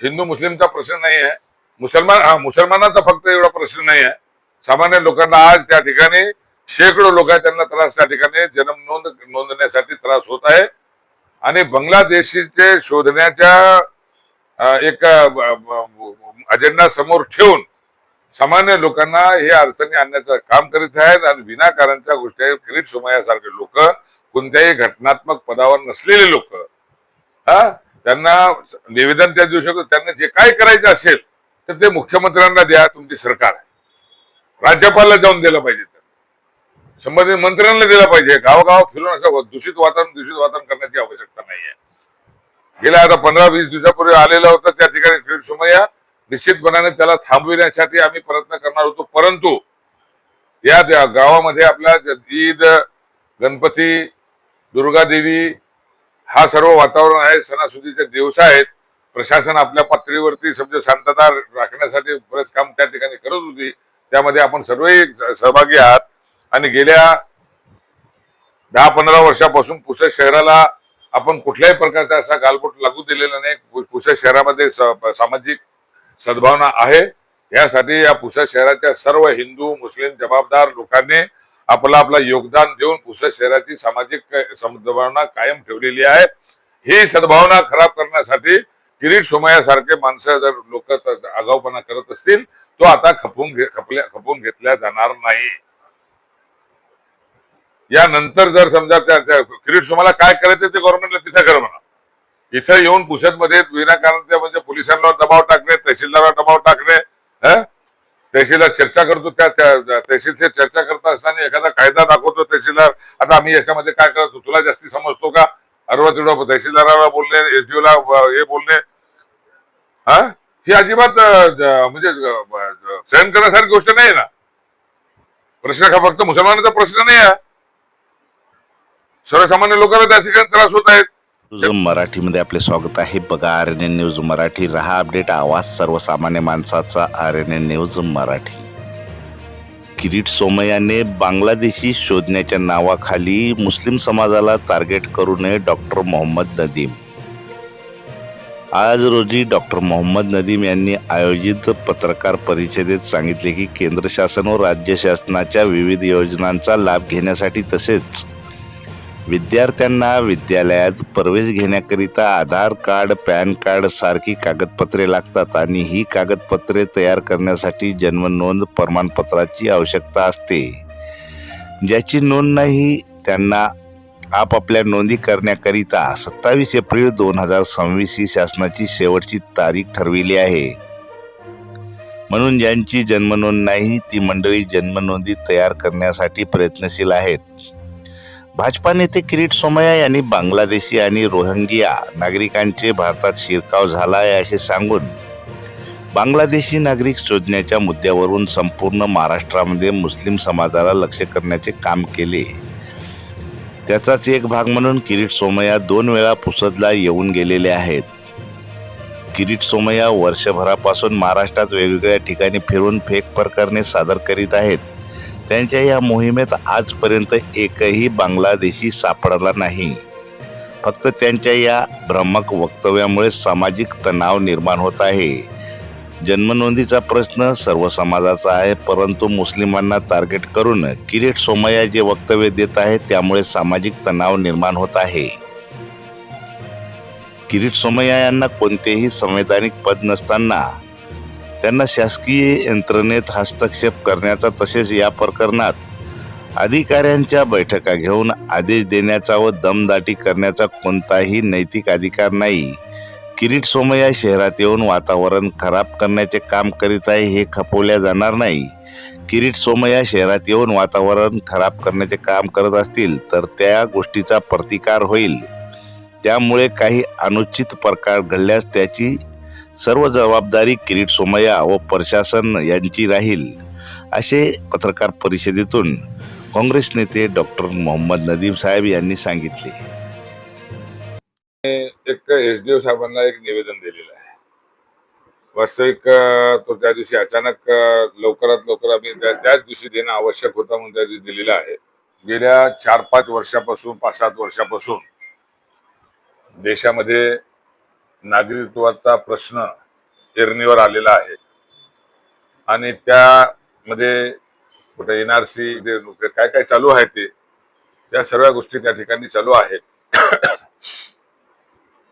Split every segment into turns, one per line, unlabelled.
हिंदू मुस्लिमचा प्रश्न नाही आहे मुसलमान हा मुसलमानाचा फक्त एवढा प्रश्न नाही आहे सामान्य लोकांना आज त्या ठिकाणी शेकडो लोक त्यांना त्रास त्या ठिकाणी जन्म नोंद नोंदण्यासाठी त्रास होत आहे. आणि बांगलादेशीचे शोधण्याच्या एक अजेंडा समोर ठेवून सामान्य लोकांना हे अडचणी आणण्याचं काम करीत आहेत आणि विनाकारणच्या गोष्टी किरीट सोमयासारखे लोक कोणत्याही घटनात्मक पदावर नसलेले लोक हा? त्यांना निवेदन त्या देऊ शकतो त्यांना जे काय करायचं असेल तर ते मुख्यमंत्र्यांना द्या तुमची सरकार आहे. राज्यपालला जाऊन दिलं पाहिजे संबंधित मंत्र्यांना दिलं पाहिजे. गावगाव फिरून असं दूषित वातावरण दूषित वातावरण करण्याची आवश्यकता नाहीये. गेल्या आता पंधरा वीस दिवसापूर्वी आलेलं होतं त्या ठिकाणी क्रीड सोमय्या निश्चितपणाने त्याला थांबविण्यासाठी आम्ही प्रयत्न करणार होतो. परंतु या गावामध्ये आपल्या ईद गणपती दुर्गादेवी हा सर्व वातावरण आहे सणासुदीचे दिवस आहेत. प्रशासन आपल्या पातळीवरती समजा शांतता राखण्यासाठी बरेच काम त्या ठिकाणी करत होती. त्यामध्ये आपण सर्वही सहभागी आहात. आणि गेल्या दहा पंधरा वर्षापासून पुसद शहराला आपण कुठल्याही प्रकारचा असा गालबोट लागू दिलेला नाही. पु- पुसद शहरामध्ये स- सामाजिक सद्भावना आहे. यासाठी या पुसद शहराच्या सर्व हिंदू मुस्लिम जबाबदार लोकांनी आपलं आपलं योगदान देऊन पुसद शहराची सामाजिक सद्भावना कायम ठेवलेली आहे. ही सद्भावना खराब करण्यासाठी किरीट सोमयासारखे माणसं जर लोक आगाऊपणा करत असतील तो आता खपून घे खपल्या खपून घेतल्या जाणार नाही. यानंतर जर समजा त्या किरीट सोमाला काय करायचं ते गव्हर्नमेंटला तिथं कर म्हणा. इथं येऊन पुसदमध्ये विनाकारण ते म्हणजे पोलिसांवर दबाव टाकणे तहसीलदारावर दबाव टाकणे हं? तहसीलदार चर्चा करतो त्या त्या- तहसीलचे चर्चा करत असताना एखादा कायदा दाखवतो तहसीलदार आता आम्ही याच्यामध्ये काय करतो तुला जास्ती समजतो का? अर्वा तेवढा तहसीलदाराला बोलले एसडीओ ला हे बोलले हा? ही अजिबात म्हणजे सहन करण्यासारखी गोष्ट नाही ना. प्रश्न हा फक्त मुसलमानाचा प्रश्न नाही आहे सर्वसामान्य लोकांना त्या ठिकाणी त्रास होत आहेत.
न्यूज मराठीमध्ये आपले स्वागत आहे. बघा R N N news Marathi. रहा अपडेट. आवाज सर्वसामान्य माणसाचा R N N news Marathi. Kirit सोमय्याने Bangladeshi शोधण्याच्या नावाखाली मुस्लिम समाजाला टार्गेट करू नये डॉक्टर मोहम्मद नदीम. आज रोजी डॉक्टर मोहम्मद नदीम यांनी आयोजित पत्रकार परिषदेत सांगितले की केंद्र शासन व राज्य शासनाच्या विविध योजनांचा लाभ घेण्यासाठी तसेच विद्यार्थ्यांना विद्यालयात प्रवेश घेण्याकरिता आधार कार्ड पॅन कार्ड सारखी कागदपत्रे लागतात आणि ही कागदपत्रे तयार करण्यासाठी जन्म नोंद प्रमाणपत्राची आवश्यकता असते. ज्याची नोंद नाही त्यांना आपापल्या नोंदी करण्याकरिता सत्तावीस एप्रिल दोन हजार सव्वीस ही शासनाची शेवटची तारीख ठरविली आहे. म्हणून ज्यांची जन्मनोंद नाही ती मंडळी जन्मनोंदी तयार करण्यासाठी प्रयत्नशील आहेत. भाजपा नेते किरीट सोमय्या यांनी बांगलादेशी आणि रोहिंग्या नागरिकांचे भारतात शिरकाव झाला आहे असे सांगून बांगलादेशी नागरिक शोधण्याच्या मुद्द्यावरून संपूर्ण महाराष्ट्रामध्ये मुस्लिम समाजाला लक्ष करण्याचे काम केले. त्याचाच एक भाग म्हणून किरीट सोमय्या दोन वेळा पुसदला येऊन गेलेले आहेत. किरीट सोमय्या वर्षभरापासून महाराष्ट्रात वेगवेगळ्या ठिकाणी फिरून फेक प्रकरणे सादर करीत आहेत. त्यांच्या या मोहिमेत आजपर्यंत एकही बांगलादेशी सापडला नाही. फक्त त्यांच्या या भ्रमक वक्तव्यामुळे सामाजिक तणाव निर्माण होत आहे. जन्मनोंदीचा प्रश्न सर्व समाजाचा आहे परंतु मुस्लिमांना टार्गेट करून किरीट सोमय्या जे वक्तव्य देत आहे त्यामुळे सामाजिक तणाव निर्माण होत आहे. किरीट सोमय्या यांना कोणतेही संवैधानिक पद नसताना त्यांना शासकीय यंत्रणेत हस्तक्षेप करण्याचा तसेच या प्रकरणात अधिकाऱ्यांच्या बैठका घेऊन आदेश देण्याचा व दमदाटी करण्याचा कोणताही नैतिक अधिकार नाही. किरीट सोमय्या शहरात येऊन वातावरण खराब करण्याचे काम करीत आहे हे खपवल्या जाणार नाही. किरीट सोमय्या शहरात येऊन वातावरण खराब करण्याचे काम करत असतील तर त्या गोष्टीचा प्रतिकार होईल. त्यामुळे काही अनुचित प्रकार घडल्यास त्याची सर्व जबाबदारी किरीट सोमय्या व प्रशासन यांची राहील असे पत्रकार परिषदेतून काँग्रेस नेते डॉक्टर मोहम्मद नदीम साहेब यांनी सांगितले.
एक एस डी ओ साहेबांना एक निवेदन दिलेलं आहे. वास्तविक तो त्या दिवशी अचानक लवकरात लवकर आम्ही त्याच दिवशी देणं आवश्यक होतं म्हणून त्या दिवशी दिलेलं आहे. गेल्या चार पाच वर्षापासून पाच सात वर्षापासून देशामध्ये नागरिकत्वाचा प्रश्न एरणीवर आलेला आहे. आणि त्यामध्ये कुठे एनआरसी काय काय चालू आहे ते त्या सर्व गोष्टी त्या ठिकाणी चालू आहेत.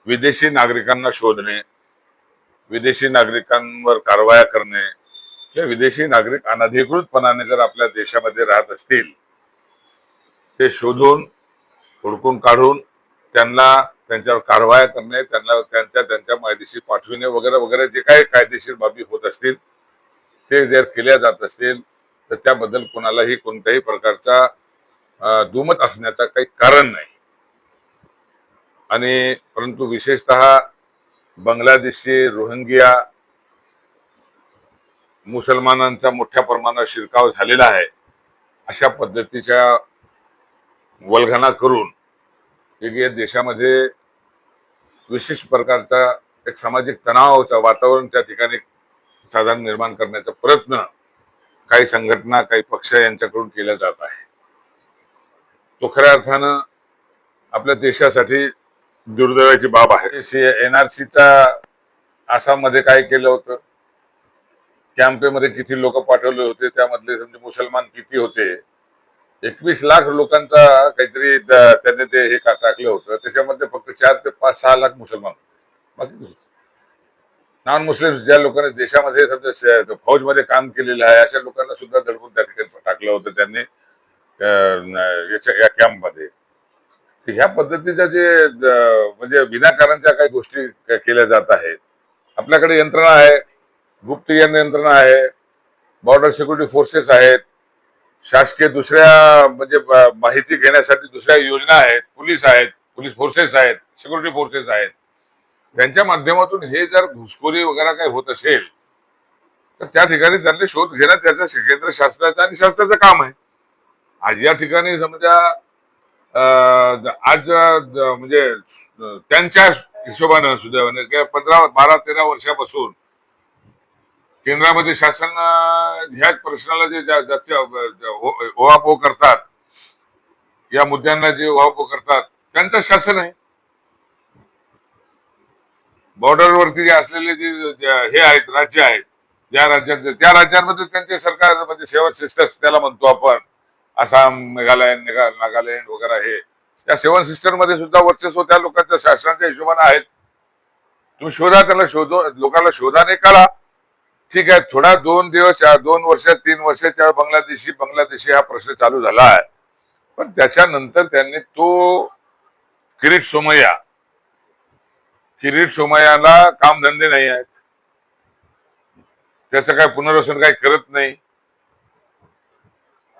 विदेशी नागरिकांना शोधणे विदेशी नागरिकांवर कारवाया करणे किंवा विदेशी नागरिक अनधिकृतपणाने जर आपल्या देशामध्ये राहत असतील ते शोधून हुडकून काढून त्यांना त्यांच्यावर कारवाया करणे त्यांना त्यांच्या त्यांच्या मायदेशी पाठविणे वगैरे वगैरे जे काही कायदेशीर बाबी होत असतील ते जर केल्या जात असतील तर त्याबद्दल कोणालाही कोणत्याही प्रकारचा दुमत असण्याचा काही कारण नाही. आणि परंतु विशेषतः बांगलादेशी रोहिंग्या मुसलमानांचा मोठ्या प्रमाणात शिरकाव झालेला आहे अशा पद्धतीच्या वल्घना करून एक या देशामध्ये विशेष प्रकारचा एक सामाजिक तणावाचं वातावरण त्या ठिकाणी साधारण निर्माण करण्याचा प्रयत्न काही संघटना काही पक्ष यांच्याकडून केला जात आहे. तो खऱ्या अर्थानं आपल्या देशासाठी दुर्दैवाची बाब आहे. एनआरसीचा आसाममध्ये काय केलं होतं? कॅम्पेमध्ये किती लोक पाठवले होते? त्यामधले समजे मुसलमान किती होते? एकवीस लाख लोकांचा काहीतरी त्यांनी ते हे टाकलं होतं. त्याच्यामध्ये फक्त चार ते पाच सहा लाख मुसलमान होते. नॉन मुस्लिम ज्या लोकांनी देशामध्ये समजा फौजमध्ये काम केलेलं आहे अशा लोकांना सुद्धा दडपून त्या ठिकाणी टाकलं होतं त्यांनी याच्या या कॅम्पमध्ये. ह्या पद्धतीच्या जे म्हणजे विनाकारांच्या काही गोष्टी केल्या जात आहेत. आपल्याकडे यंत्रणा आहे. गुप्त यंत्रणा आहे. बॉर्डर सिक्युरिटी फोर्सेस आहेत. शासकीय दुसऱ्या म्हणजे माहिती घेण्यासाठी दुसऱ्या योजना आहेत पोलीस आहेत पोलीस फोर्सेस आहेत सिक्युरिटी फोर्सेस आहेत. त्यांच्या माध्यमातून हे जर घुसखोरी वगैरे काही होत असेल तर त्या ठिकाणी त्यांनी शोध घेणं त्याचं केंद्र शासनाचं आणि शासनाचं काम आहे. आज या ठिकाणी समजा अं, आज म्हणजे त्यांच्या हिशोबानं सुद्धा पंधरा बारा तेरा वर्षापासून केंद्रामध्ये शासन ह्याच प्रश्नाला जे जास्त हो, ओहापोह करतात या मुद्द्यांना जे ओहापोह करतात त्यांचं शासन आहे. बॉर्डरवरती जे असलेले जे हे आहेत राज्य आहेत ज्या राज्यात त्या राज्यांमध्ये त्यांचे सरकार म्हणजे सेवा सिस्टर्स त्याला म्हणतो आपण आसाम मेघालय नागालँड वगैरे हे त्या सेवन सिस्टरमध्ये सुद्धा वर्चस्व त्या लोकांच्या शासनाच्या हिशोबाने आहेत. तुम्ही शोधा त्याला शोधो लोकांना शोधाने काढा. ठीक आहे. थोडा दोन दिवस दोन वर्ष तीन वर्षाच्या बांगलादेशी बांगलादेशी हा प्रश्न चालू झाला आहे. पण त्याच्यानंतर त्यांनी तो किरीट सोमय्या किरीट सोमय्याला कामधंदे नाही आहेत. त्याचं काय पुनर्वसन काही करत नाही.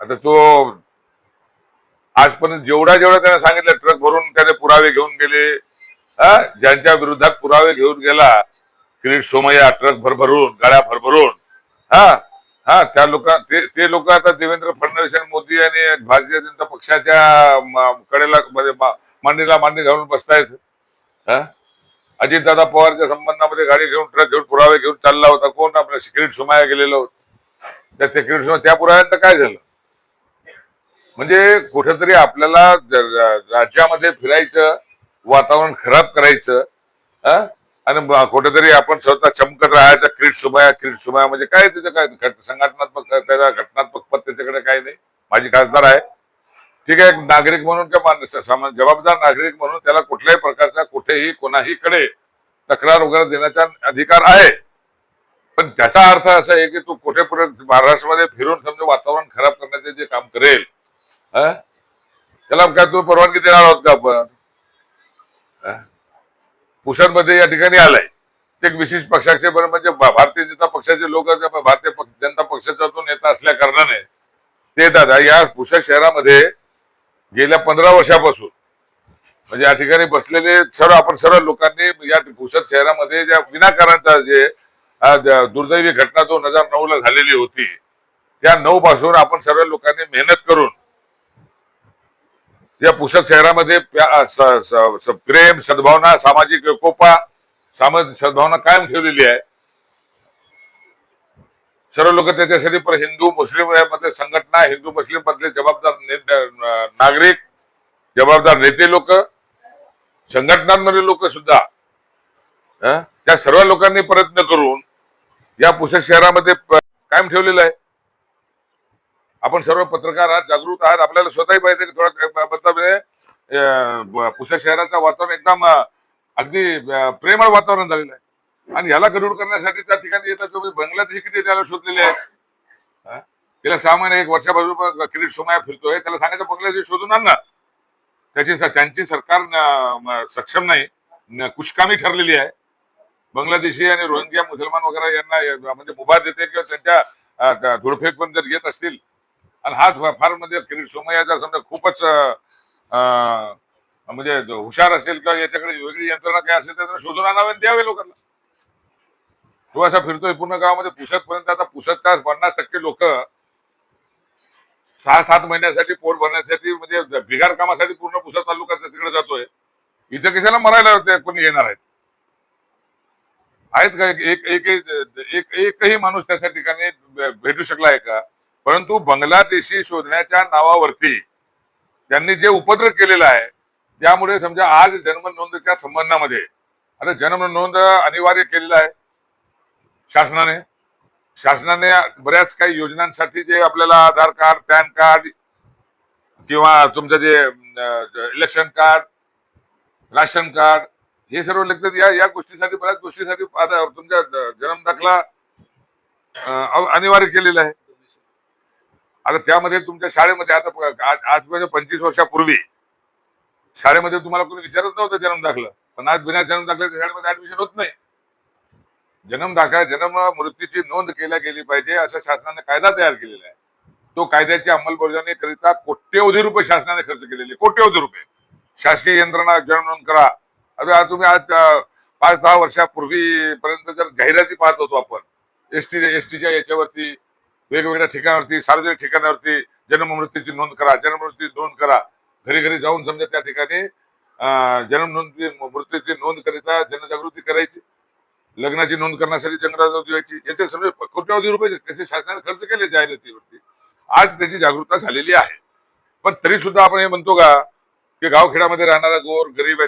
आता तो आजपर्यंत जेवढा जेवढा त्याने सांगितलं ट्रक भरून त्याने पुरावे घेऊन गेले. ज्यांच्या विरोधात पुरावे घेऊन गेला किरीट सोमय्या ट्रक भरभरून गाड्या भरभरून. हा हा त्या लोक ते ते लोक आता देवेंद्र फडणवीस आणि मोदी आणि भारतीय जनता पक्षाच्या कडेला म्हणजे मध्ये मांडीला मांडी घालून बसतायत. हा? अजितदादा पवारच्या संबंधामध्ये गाडी घेऊन ट्रक घेऊन पुरावे घेऊन चालला होता. कोण आपल्या सिक्रेट सुमाया गेलेलो त्या त्या सिक्रेट सुमा त्या पुराव्यानंतर काय झालं? म्हणजे कुठेतरी आपल्याला राज्यामध्ये फिरायचं वातावरण खराब करायचं हा? आणि कुठेतरी आपण स्वतः चमकत राहायचं क्रीड सुमाया क्रीड सुमाया म्हणजे काय त्याचं काय? संघटनात्मक त्याचा घटनात्मक पद त्याच्याकडे काही नाही. माझी खासदार आहे. ठीक आहे एक नागरिक म्हणून किंवा जबाबदार नागरिक म्हणून त्याला कुठल्याही प्रकारचा कुठेही कोणाही कडे तक्रार वगैरे देण्याचा अधिकार आहे. पण त्याचा अर्थ असा आहे की तू कुठे पुढे महाराष्ट्रामध्ये फिरून समजा वातावरण खराब करण्याचे जे काम करेल हा? त्याला काय तू परवानगी देणार आहोत का आपण? पुषणमध्ये या ठिकाणी आलाय. ते एक विशेष पक्षाचे बरं म्हणजे भारतीय जनता पक्षाचे लोक भारतीय जनता पक्षाचा नेता असल्या कारणाने ते दादा या पुषद शहरामध्ये गेल्या पंधरा वर्षापासून म्हणजे या ठिकाणी बसलेले सर्व आपण सर्व लोकांनी या पुसद शहरामध्ये ज्या विनाकारांचा जे दुर्दैवी घटना दोन हजार नऊ ला झालेली होती त्या नऊ पासून आपण सर्व लोकांनी मेहनत करून या पुसद शहरामध्ये प्रेम सद्भावना सामाजिक एकोपा सामाजिक सद्भावना कायम ठेवलेली आहे. सर्व लोक त्याच्यासाठी पर हिंदू मुस्लिम यामध्ये संघटना हिंदू मुस्लिम मधले जबाबदार ने- नागरिक जबाबदार नेते लोक संघटनांमध्ये लोक सुद्धा त्या सर्व लोकांनी प्रयत्न करून या पुसद शहरामध्ये कायम ठेवलेलं आहे. आपण सर्व पत्रकार आहात जागृत आहात. आपल्याला स्वतःही पाहिजे की थोडा मतलब पुसद शहराचं वातावरण एकदम अगदी प्रेमळ वातावरण झालेलं आहे. आणि याला गरुड करण्यासाठी त्या ठिकाणी येतात तुम्ही. बंगल्यातही किती त्याला शोधलेले आहेत त्याला सहा महिने एक वर्षापासून किरीट सोमाया फिरतोय. त्याला सांगायचं बंगलादेश शोधून आण ना. त्याची त्यांची सरकार सक्षम नाही. कुचकामी ठरलेली आहे. बांगलादेशी आणि रोहिंग्या मुसलमान वगैरे यांना म्हणजे मुभा देते किंवा त्यांच्या अं, धुळफेक पण जर येत असतील आणि हा फार म्हणजे किरीट सोमय्या जर समजा खूपच अं, म्हणजे हुशार असेल किंवा याच्याकडे वेगळी यंत्रणा काय असेल तर शोधून आणावे द्यावे लोकांना. तो असा फिरतोय पूर्ण गावामध्ये पुसत पर्यंत आता पुसतचा पन्नास टक्के लोक सहा सात महिन्यासाठी पोट भरण्यासाठी म्हणजे बिगार कामासाठी पूर्ण पुसत तालुका तिकडे जातोय. इथं कशाला मरायला ते कोणी येणार आहेत? आहेत का एक एक एक एक एकही माणूस त्याच्या ठिकाणी भेटू शकला आहे का? परंतु बांगलादेशी शोधण्याच्या नावावरती त्यांनी जे उपद्रव केलेला आहे त्यामुळे समजा आज जन्म नोंदच्या संबंधामध्ये आता जन्म नोंद अनिवार्य केलेला आहे शासनाने. शासनाने बऱ्याच काही योजनांसाठी जे आपल्याला आधार कार्ड पॅन कार्ड किंवा तुमचं जे इलेक्शन कार्ड राशन कार्ड हे सर्व लागतात या या गोष्टीसाठी बऱ्याच गोष्टीसाठी आता तुमच्या जन्म दाखला अनिवार्य केलेला आहे. आता त्यामध्ये तुमच्या शाळेमध्ये आता आज म्हणजे पंचवीस वर्षापूर्वी शाळेमध्ये तुम्हाला कोणी विचारत नव्हतं जन्म दाखलं. पण आज बिना जन्म दाखल्याच्या शाळेमध्ये ऍडमिशन होत नाही. जन्म दाखला जन्म मृत्यूची नोंद केल्या गेली पाहिजे असा शासनाने कायदा तयार केलेला आहे. तो कायद्याची अंमलबजावणी करिता कोट्यवधी रुपये शासनाने खर्च केलेले कोट्यवधी रुपये. शासकीय यंत्रणा जन्म नोंद करा. आता तुम्ही आज पाच दहा वर्षापूर्वी पर्यंत जर जाहिराती पाहत होतो आपण एस टी एस टीच्या याच्यावरती वेगवेगळ्या ठिकाणावरती सार्वजनिक ठिकाणावरती जन्म मृत्यूची नोंद करा जन्म मृत्यूची नोंद करा. घरी घरी जाऊन समजा त्या ठिकाणी जन्म नोंद मृत्यूची नोंद करिता जनजागृती करायची. लग्नाची नोंद करण्यासाठी जनजागृती व्हायची याचे सगळे कोट्यावधी रुपये त्याचे शासनाने खर्च केले जाहिरातीवरती? आज त्याची जागरूकता झालेली आहे. पण तरी सुद्धा आपण हे म्हणतो का की गावखेड्यामध्ये राहणारा गोर गरीब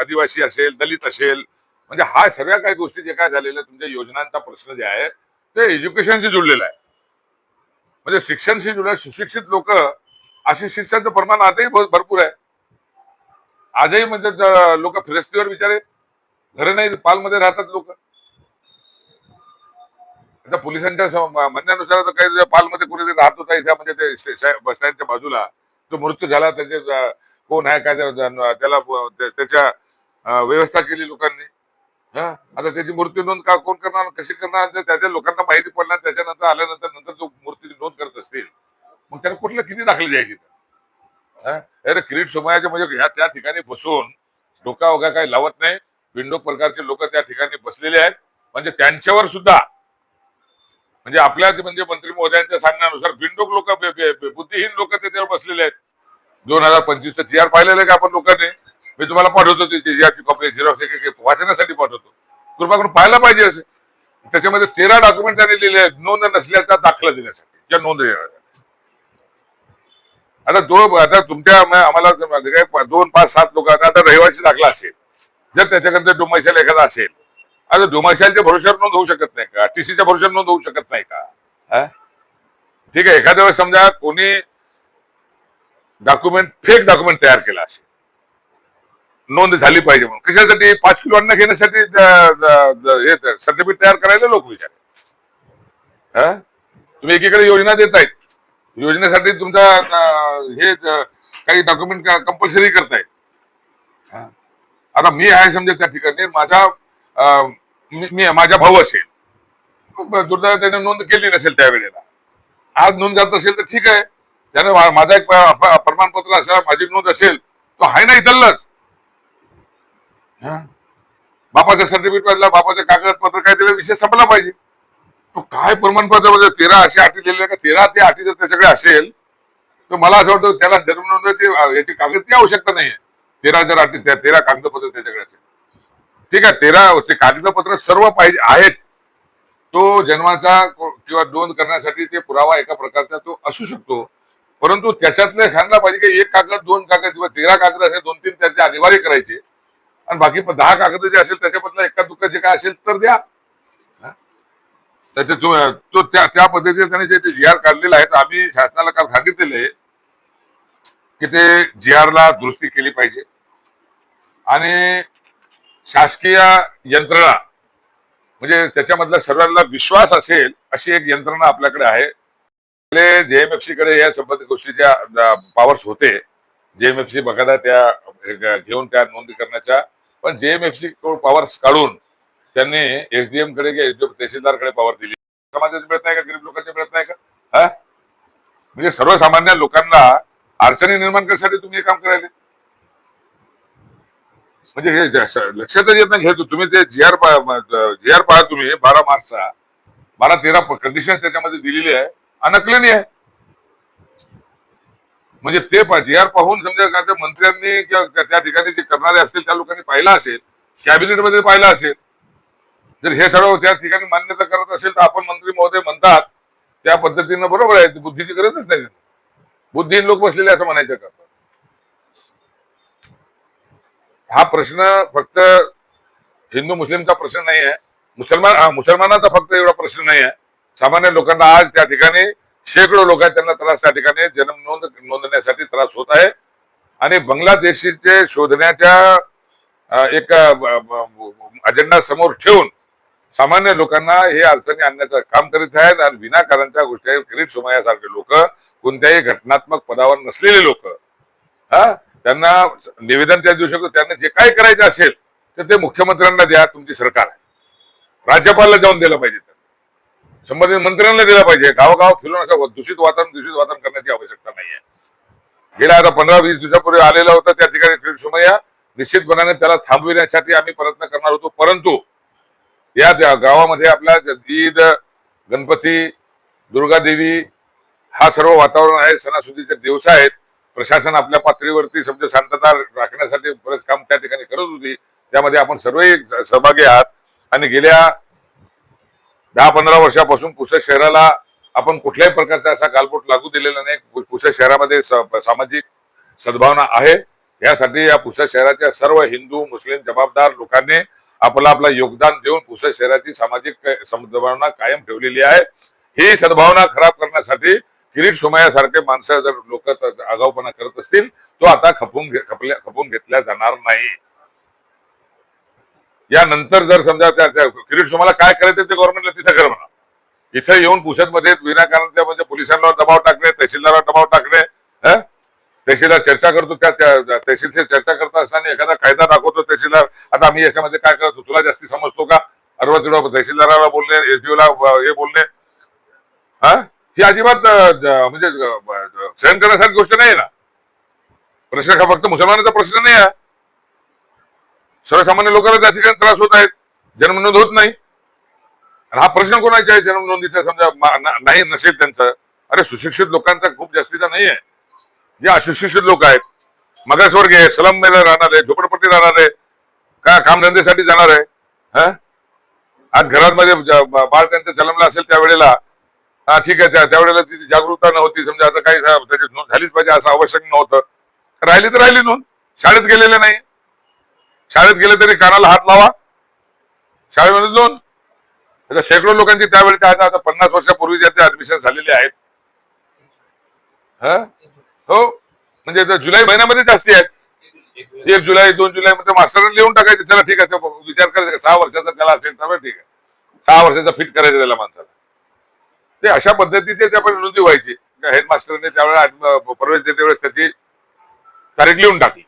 आदिवासी असेल दलित असेल म्हणजे हा सगळ्या काही गोष्टी जे काय झालेल्या तुमच्या योजनांचा प्रश्न जे आहे ते एज्युकेशनशी जुळलेला आहे. म्हणजे शिक्षणशी जुळलेलं सुशिक्षित लोक अशी शिक्षणचं प्रमाण आजही भरपूर आहे. आजही म्हणजे लोक फिरस्तीवर बिचारे घर नाही पालमध्ये राहतात लोक. आता पोलिसांच्या म्हणण्यानुसार काही पालमध्ये कोणी राहत होता इथे म्हणजे ते बस स्टँडच्या बाजूला तो मृत्यू झाला त्याचे कोण आहे काय त्याला त्याच्या व्यवस्था केली लोकांनी. हा? आता त्याची मूर्ती नोंद का कोण करणार? कशी करणार? त्याच्या लोकांना माहिती पडणार. त्याच्यानंतर आल्यानंतर नंतर जो मृत्यूची नोंद करत असतील मग त्याला कुठलं किती दाखले द्यायची? अरे किरीट सोमयाचे म्हणजे ह्या त्या ठिकाणी बसून डोका वगैरे काही लावत नाही विंडो प्रकारचे लोक त्या ठिकाणी बसलेले आहेत. म्हणजे त्यांच्यावर सुद्धा म्हणजे आपल्या म्हणजे मंत्री महोदयांच्या सांगण्यानुसार बिंडोक लोक बुद्धिहीन लोक त्याच्यावर बसलेले आहेत. दोन हजार पंचवीस जी आर पाहिलेलं आहे का आपण लोकांनी? मी तुम्हाला पाठवतो ते कॉपी झेरॉक्स वाचण्यासाठी पाठवतो. कृपा करून पाहायला पाहिजे असे. त्याच्यामध्ये तेरा डॉक्युमेंट त्यांनी लिहिले आहेत. नोंद नसल्याचा दाखला देण्यासाठी या नोंद देण्यासाठी आता दोन आता तुमच्या आम्हाला म्हणजे दोन पाच सात लोक आता रहिवासी दाखला असेल. जर त्याच्याकडे डोमाशाल एखादा असेल. आता डोमाशालच्या भरोश्यावर नोंद होऊ शकत नाही का? टीसीच्या भरोश्यावर नोंद होऊ शकत नाही का? ठीक आहे एखाद्या वेळेस समजा कोणी डॉक्युमेंट फेक डॉक्युमेंट तयार केला असेल. नोंद झाली पाहिजे म्हणून. कशासाठी? पाच किलो अन्न घेण्यासाठी सर्टिफिकेट तयार करायला लोक विचार. हा? तुम्ही एकीकडे योजना देत आहेत योजनेसाठी तुमचा हे काही डॉक्युमेंट कंपल्सरी करतायत. हा? आता मी आहे समजा त्या ठिकाणी माझा मी माझा भाऊ असेल. दुर्दैवाने त्याने नोंद केली नसेल त्यावेळेला आज नोंद जात असेल तर ठीक आहे. त्याने माझा एक प्रमाणपत्र असेल माझी नोंद असेल तो आहे ना इथलच. बापाचं सर्टिफिकेट पाहिजे बापाचं कागदपत्र काय दिलं विषय संपला पाहिजे. तो काय प्रमाणपत्र म्हणजे तेरा अशी अटी लिहिले का तेरा ते अटी जर त्याच्याकडे असेल तर मला असं वाटतं त्याला जन्म नोंदवायची याची कागदची आवश्यकता नाहीये. तेरा जर अटी तेरा कागदपत्र त्याच्याकडे असेल. ठीक आहे तेरा ते कागदपत्र सर्व पाहिजे आहेत. तो जन्माचा किंवा नोंद करण्यासाठी ते पुरावा एका प्रकारचा तो असू शकतो. परंतु त्याच्यातले सांगला पाहिजे की एक कागद दोन कागद किंवा तेरा कागद असे दोन तीन त्याचे अनिवार्य करायचे. आणि बाकी दहा कागद जे असेल त्याच्यामधलं एका दुःख जे काय असेल तर द्या. त्याचे तो त्या त्या पद्धतीने त्याने जे जी आर काढलेला आहे तर आम्ही शासनाला काल सांगितलेले की ते जी आर ला दुरुस्ती केली पाहिजे. आणि शासकीय यंत्रणा म्हणजे त्याच्यामधला सर्वांना विश्वास असेल अशी एक यंत्रणा आपल्याकडे आहे. जेएमएफसी कडे या संबंधित गोष्टीच्या पॉवर्स होते. जेएमएफसी बघायला त्या घेऊन त्या नोंदी करण्याच्या. पण जेएमएफसी पॉवर्स काढून त्यांनी एसडीएमकडे किंवा तहसीलदारकडे पॉवर दिली. समाजाची मिळत नाही का? गरीब लोकांची मिळत नाही का? हा? म्हणजे सर्वसामान्य लोकांना अडचणी निर्माण करण्यासाठी तुम्ही हे काम करायले. म्हणजे हे ज- लक्षातच येत नाही घेतो तुम्ही ते जी आर जी आर पहा तुम्ही बारा मार्चचा. बारा तेरा कंडिशन त्याच्यामध्ये दिलेली आहे. अनकलनीय आहे. म्हणजे ते जी आर पाहून समजा मंत्र्यांनी किंवा त्या- ठिकाणी जे करणारे असतील त्या लोकांनी पाहिलं असेल कॅबिनेटमध्ये पाहिलं असेल जर हे सर्व त्या ठिकाणी मान्यता करत असेल तर आपण मंत्री महोदय म्हणतात त्या पद्धतीनं बरोबर आहे बुद्धीची गरजच नाही. बुद्धीन लोक बसलेले असं म्हणायचं करतात हा प्रश्न फक्त हिंदू मुस्लिमचा प्रश्न नाही आहे मुसलमान हा मुसलमानाचा फक्त एवढा प्रश्न नाही आहे सामान्य लोकांना आज त्या ठिकाणी शेकडो लोक आहेत त्यांना त्रास त्या ठिकाणी जन्म नोंद नोंदण्यासाठी त्रास होत आहे. आणि बांगलादेशीचे शोधण्याच्या एक अजेंडा समोर ठेवून सामान्य लोकांना हे अडचणी आणण्याचं काम करीत आहेत आणि विनाकारांच्या गोष्टी आहेत. किरीट लोक कोणत्याही घटनात्मक पदावर नसलेले लोक हा त्यांना निवेदन त्या देऊ शकतो त्यांना जे काय करायचं असेल तर ते मुख्यमंत्र्यांना द्या तुमची सरकार आहे. राज्यपालला जाऊन दिलं पाहिजे. संबंधित मंत्र्यांना दिलं पाहिजे. गावगाव फिरून असं दूषित वातावरण दूषित वातावरण करण्याची आवश्यकता नाहीये. गेल्या आता पंधरा वीस दिवसापूर्वी आलेला होता त्या ठिकाणी सुमय्या सोमय्या निश्चितपणाने त्याला थांबविण्यासाठी आम्ही प्रयत्न करणार होतो. परंतु या गावामध्ये आपल्या ईद गणपती दुर्गादेवी हा सर्व वातावरण आहे. सणासुदीचे दिवस आहेत. प्रशासन आपल्या पातळीवरती शब्द शांतता राखण्यासाठी बरेच काम त्या ठिकाणी करत होती. त्यामध्ये आपण सर्वही सहभागी आहात. आणि गेल्या दहा पंधरा वर्षापासून पुसद शहराला आपण कुठल्याही प्रकारचा असा गालबोट लागू दिलेला नाही. पुसद शहरामध्ये सामाजिक सद्भावना आहे. यासाठी या पुसद शहराच्या सर्व हिंदू मुस्लिम जबाबदार लोकांनी आपलं आपलं योगदान देऊन पुसद शहराची सामाजिक सद्भावना कायम ठेवलेली आहे. ही सद्भावना खराब करण्यासाठी किरीट सोमयासारखे माणसं जर लोक आगाऊपणा करत असतील तो आता खपून खपल्या खपून घेतल्या जाणार नाही. यानंतर जर समजा त्या किरीट तुम्हाला काय करायचं ते गव्हर्नमेंटला तिथं कर म्हणा. इथं येऊन पुसदमध्ये विनाकारण त्या म्हणजे पोलिसांवर दबाव टाकणे तहसीलदारावर दबाव टाकणे तहसीलदार चर्चा करतो त्या तहसीलशी चर्चा करत असताना एखादा कायदा दाखवतो तहसीलदार आता आम्ही याच्यामध्ये काय करतो तुला जास्ती समजतो का? अर्व तिडो तहसीलदाराला बोलणे एसडीओ ला हे बोलणे. हा? ही अजिबात म्हणजे सहन करण्यासारखी गोष्ट नाही ना. प्रश्न हा फक्त मुसलमानाचा प्रश्न नाही आहे सर्वसामान्य लोकांना त्या ठिकाणी त्रास होत आहेत. जन्मनोंद होत नाही. आणि हा प्रश्न कोणाचा आहे? जन्मनोंदीचा समजा नाही नसेल त्यांचं. अरे सुशिक्षित लोकांचा खूप जास्तीचा नाही आहे जे अशिक्षित लोक आहेत. मागासवर्गीय सलम राहणार आहे झोपडपट्टी राहणार आहे. काय कामधंद्यासाठी जाणार आहे? हा? आज घरामध्ये बाळ त्यांचं जन्मला असेल त्यावेळेला. हा ठीक आहे त्या- त्यावेळेला तिची जागरूकता नव्हती. समजा आता काही त्याची नोंद झालीच पाहिजे असं आवश्यक नव्हतं. राहिली तर राहिली नोंद. शाळेत गेलेले नाही. शाळेत गेले तरी कानाला हात लावा. शाळेमध्ये दोन आता शेकडो लोकांची त्यावेळी काय आता पन्नास वर्षापूर्वी ते ऍडमिशन झालेले आहेत. हो? म्हणजे जुलै महिन्यामध्ये जास्ती आहेत. एक जुलै दोन जुलै मध्ये मास्टरांनी लिहून टाकायचं. चला ठीक आहे विचार करायचा सहा वर्षाचा त्याला असेल तर ठीक आहे. सहा वर्षाचा फिट करायचं त्याला माणसाला. ते अशा पद्धतीचे त्या नोंदी व्हायची. हेडमास्टरने त्यावेळेला प्रवेश देते वेळेस त्याची तारीख लिहून टाकली.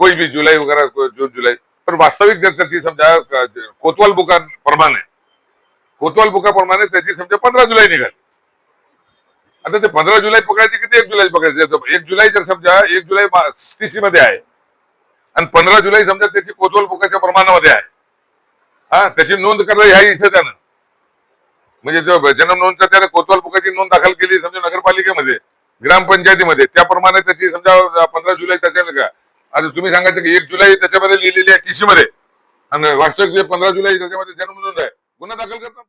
कोई भी जुलाई वगैरह जून जुलाई। पण वास्तविक जर त्याची समजा क- कोतवाल बुकाप्रमाणे कोतवाल बुकाप्रमाणे त्याची समजा पंधरा जुलै निघाली आता ते पंधरा जुलै पकडायची किती एक जुलै पकडायची एक जुलै जर समजा एक जुलै टीसी मध्ये आहे आणि पंधरा जुलै समजा त्याची कोतवाल बुकाच्या प्रमाणामध्ये आहे हा त्याची नोंद करणं ह्या इथं त्यानं म्हणजे जो जन्म नोंदचा त्याने कोतवाल बुकाची नोंद दाखल केली समजा नगरपालिकेमध्ये ग्रामपंचायतीमध्ये. त्याप्रमाणे त्याची समजा पंधरा जुलै त्याच्या का आता तुम्ही सांगायचं की एक जुलै त्याच्यामध्ये लिहिलेली आहे टीसी मध्ये. आणि वास्तविक जे पंधरा जुलै त्याच्यामध्ये जन्म नोंद आहे. गुन्हा दाखल करतात